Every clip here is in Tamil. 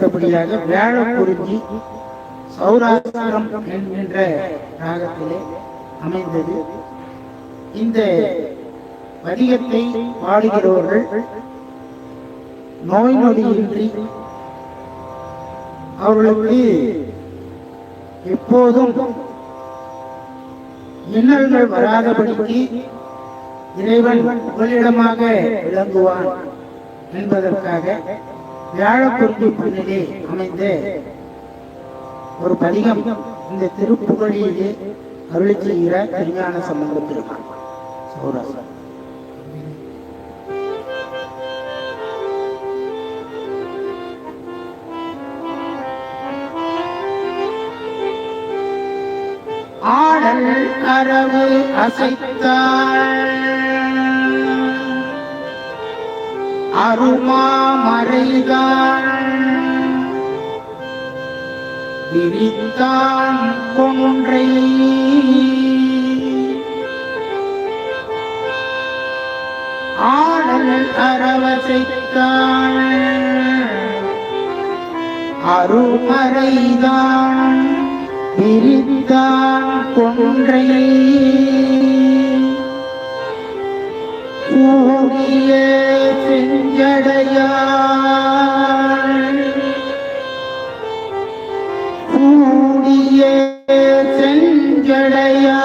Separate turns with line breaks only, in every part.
அடுத்தபடியாக வியாழக்குறிஞ்சி சௌராஷ்டிரம் என்கின்ற ராகத்திலே அமைந்தது. இந்த பதிகத்தை பாடுகிறவர்கள் நோய் நொடியின்றி அவர்களுக்கு எப்போதும் இன்னல்கள் வராதபடிக்கு இறைவன் புகலிடமாக விளங்குவான் என்பதற்காக வியாழக்குறிஞ்சி பண்ணிலே அமைந்த ஒரு பதிகம் இந்த திருப்புகழிலே அருளி செய்கிற திருஞான சம்பந்த பெருமான் சௌராசா. ஆடல் அரவு அசைத்தாள். அருமாமறைதான் விரித்தான் கொன்றை. ஆடல் அறவசைத்தான். அருமறைதான். விரித்தான் கொன்றை. கூடிய செஞ்சடையாள் கூடிய செஞ்சடையாள்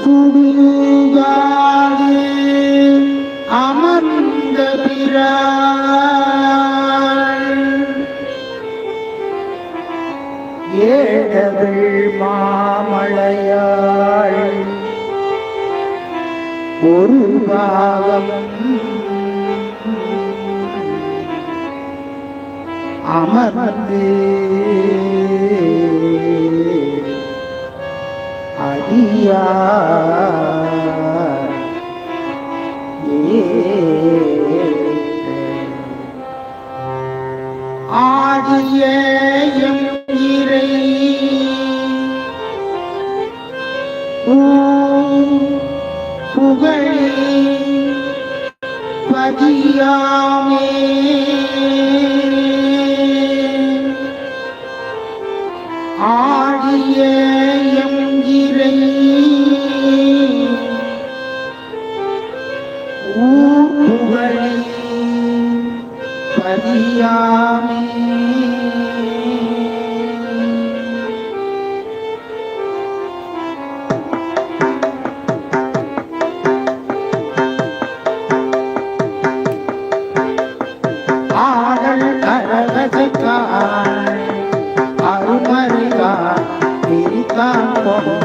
சுடுகாடு அமர்ந்த பிறாள் ஏழவள் மாமலையாள். ஒரு பாகம். அமர்ந்து. அடியார் ஆடிய பதியாமே ஆடிய ஆடல் அரவசக்காய் அருமறிகாய் விரித்தான் கொன்றை ஆடல்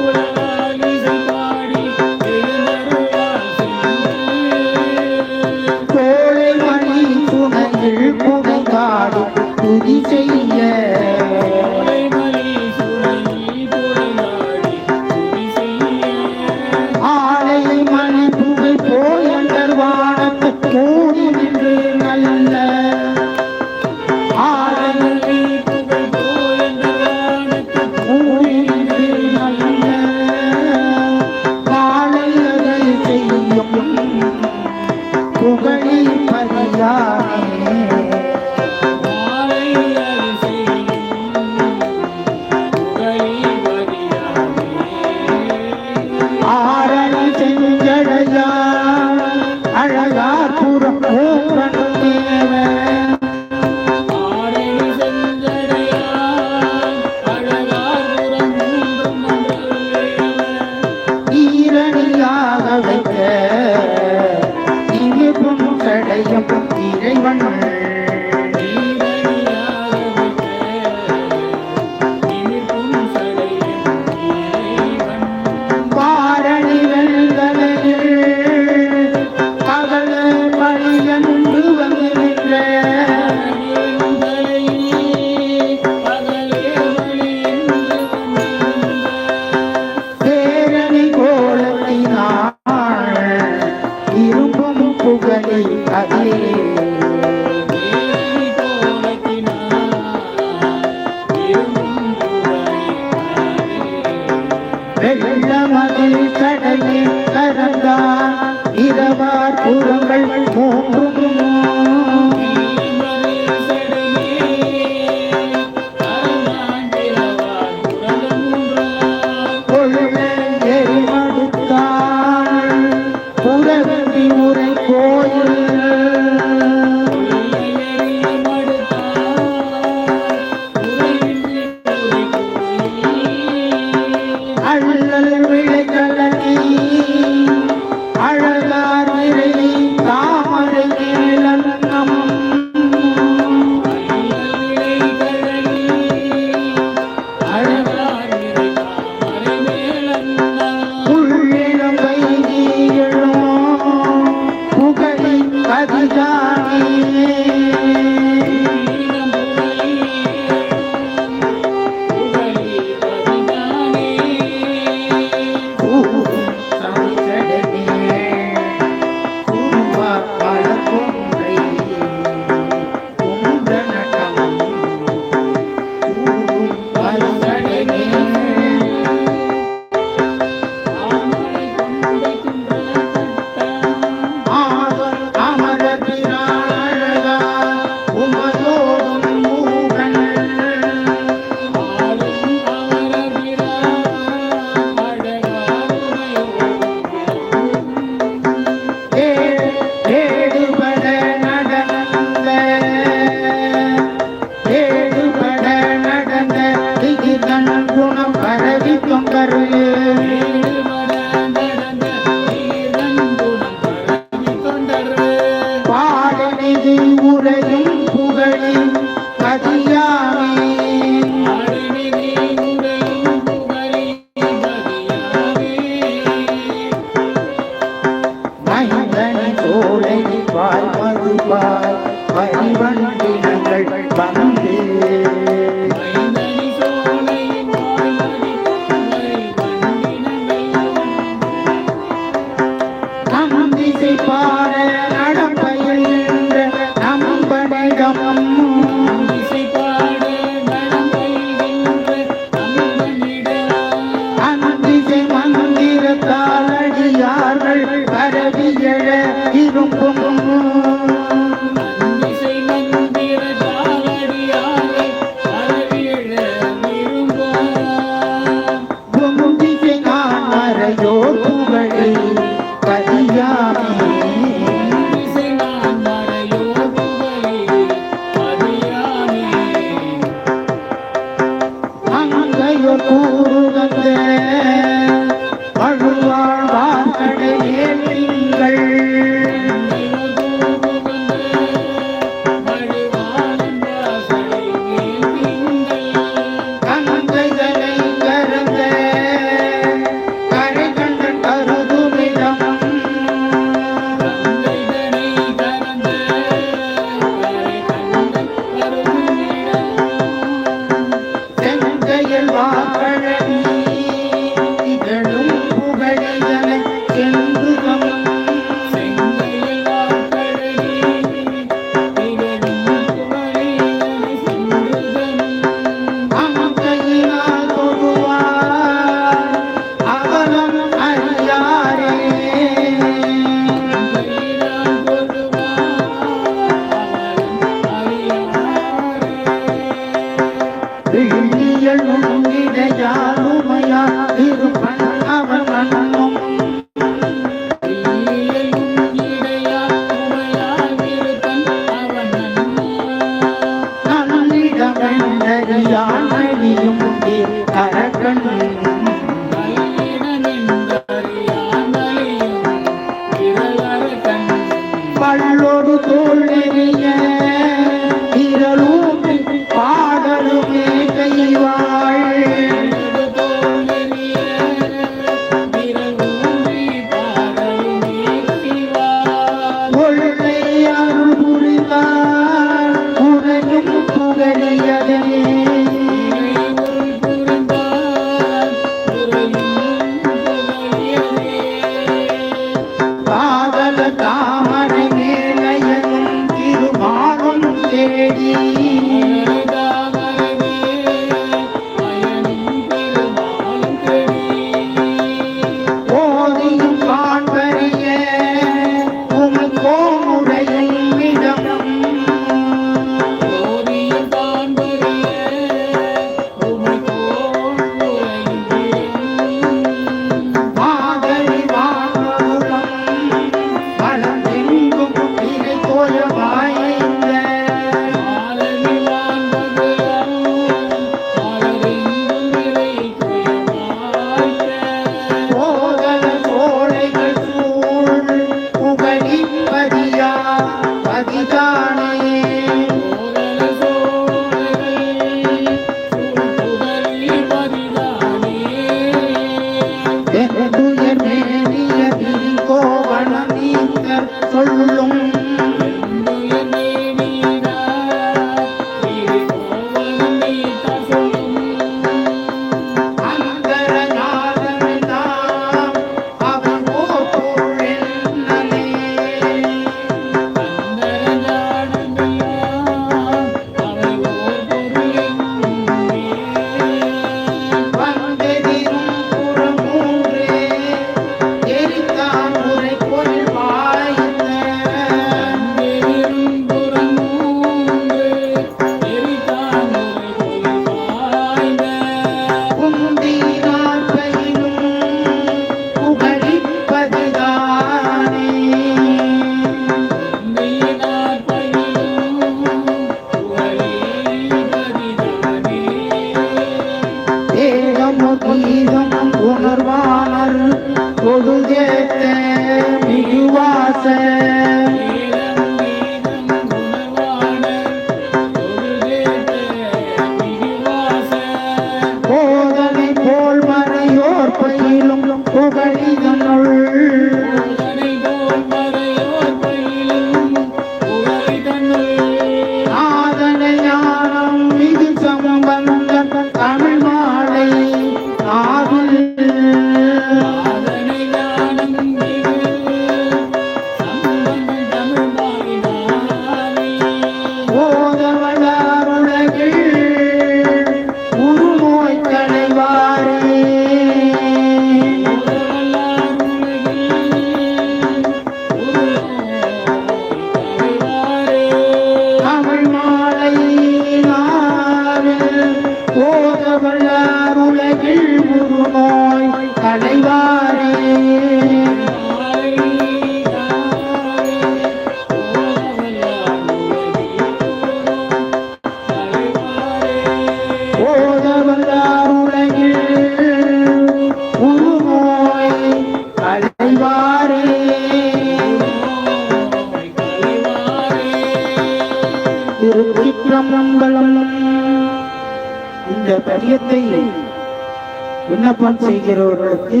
விண்ணப்பம் செய்கிறவர்களுக்கு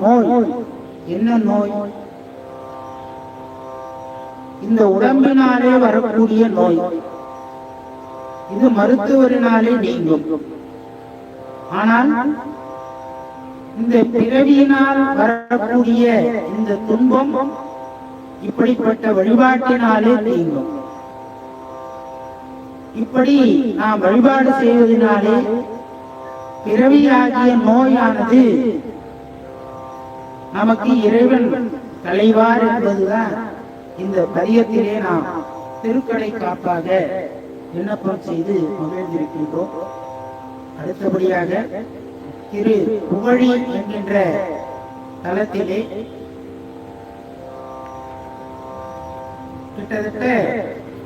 நோய். என்ன நோய்? இந்த உடம்பினாலே வரக்கூடிய நோய். இது மருத்துவரினாலே நீங்கும். ஆனால் இந்த பிறவியினால் வரக்கூடிய இந்த துன்பம் இப்படிப்பட்ட வழிபாட்டினாலே நீங்கும். இப்படி நாம் வழிபாடு செய்வதனாலே பிறவியாகிய நோயானது நமக்கு இறைவன் தலைவார் என்பதுதான் இந்த பதியத்திலே நாம் திருக்கடை காப்பாக விண்ணப்பம் செய்து மகிழ்ந்திருக்கின்றோம். அடுத்தபடியாக திரு புகழி என்கின்ற தளத்திலே கிட்டத்தட்ட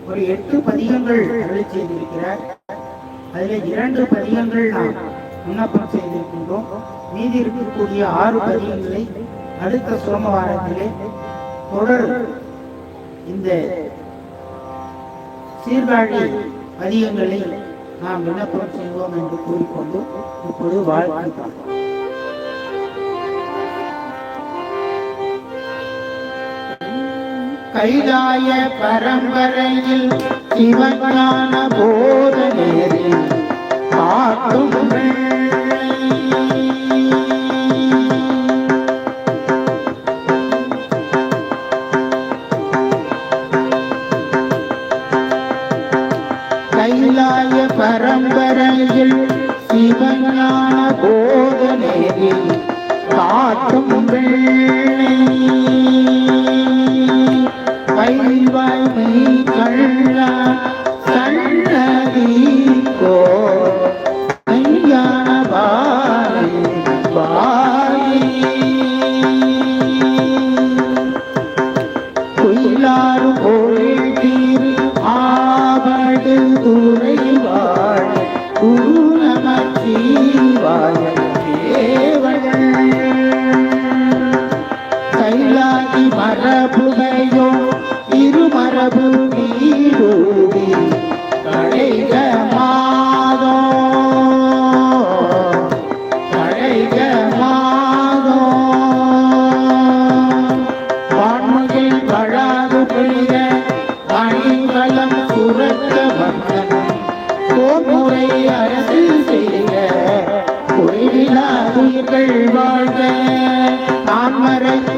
ஒரு எட்டு பதிகங்கள் அருளி செய்திருக்கிறார். அதில் இரண்டு பதிகங்கள் நாம் விண்ணப்பம் செய்திருக்கின்றோம். மீதி இருக்கக்கூடிய ஆறு பதிகங்களை அடுத்த சோமவாரத்திலே தொடர் இந்த சீர்காழி பதிகங்களை நாம் விண்ணப்பம் செய்வோம் என்று கூறிக்கொண்டு இப்பொழுது வாழ்க்கை பார்ப்போம். கைலாய பரம்பரையில் சிவஞான போதனேரில் காட்டும் பிள்ளை.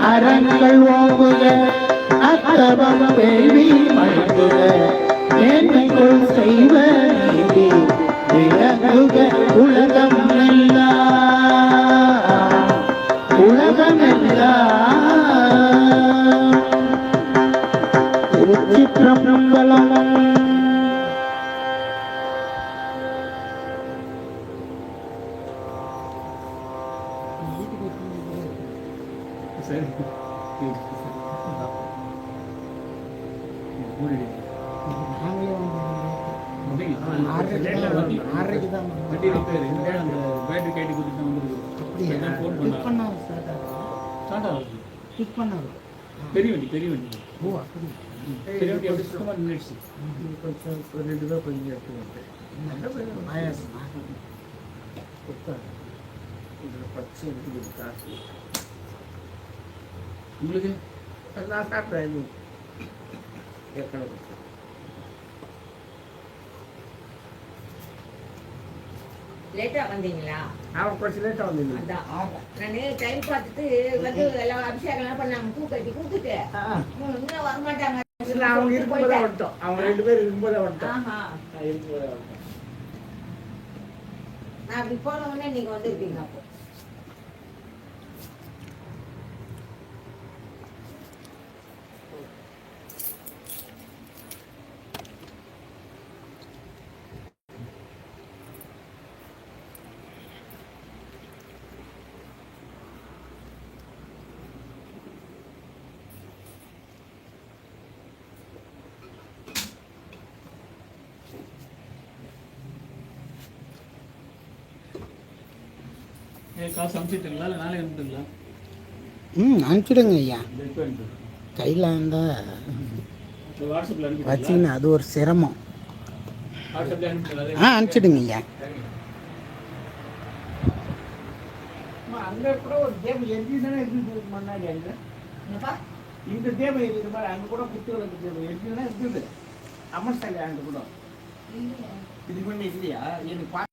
அறங்கள் ஓங்குக அத்தவம் வேள்வி மழங்குக. மேன்மைக்குள் செய்வ நீதி விளங்குக உலகம் எல்லாம் உலகம் எல்லாம் திருச்சிற்றம்பலம் ஆறரைக்கு தான்
வண்டி repair. அந்த தான்
சார்
ஆகுது. பெரிய வண்டி பெரிய வண்டி
ஓ அப்படி
பெரிய வண்டி
கொஞ்சம் ரெண்டு தான் கொஞ்சம் எடுத்து இதில் பச்சை காசு
உங்களுக்கு
நான் சாப்பிட்றேன் ஏற்கனவே
லேட்டா வந்தீங்களா?
அவன் கொஞ்சம் லேட்டாக வந்து
அதான் நானு டைம் பார்த்துட்டு வந்து எல்லாம் அபிஷேகம் எல்லாம் பண்ணாங்க பூ கட்டி கொடுத்துட்டு இன்னும் வரமாட்டாங்க.
அவங்க இருக்கும்போதே வந்துட்டோம் அவங்க ரெண்டு பேரும் இருக்கும்போதே வந்துட்டோம்
ஆஹா.
நான்
அப்படி போன உடனே நீங்க வந்துருக்கீங்க அப்போ.
காசு அனுப்பிச்சிட்டுங்களா? இல்லை நாளைக்கு அனுப்பிட்டுங்களா?
ம் அனுப்பிச்சிடுங்க ஐயா. கையில் இருந்தால் வச்சிங்கன்னா அது ஒரு சிரமம். ஆ அனுப்பிச்சிடுங்க ஐயா. அங்கே கூட ஒரு தேவை எஞ்சி தானே இருந்தது முன்னாடி அங்கே. இந்த தேவை இருக்கிற மாதிரி அங்கே கூட குத்துவிளக்கு தேவை எஞ்சி தானே இருந்தது அமர் சாலை அங்கே கூட. இது பண்ணி இல்லையா? எனக்கு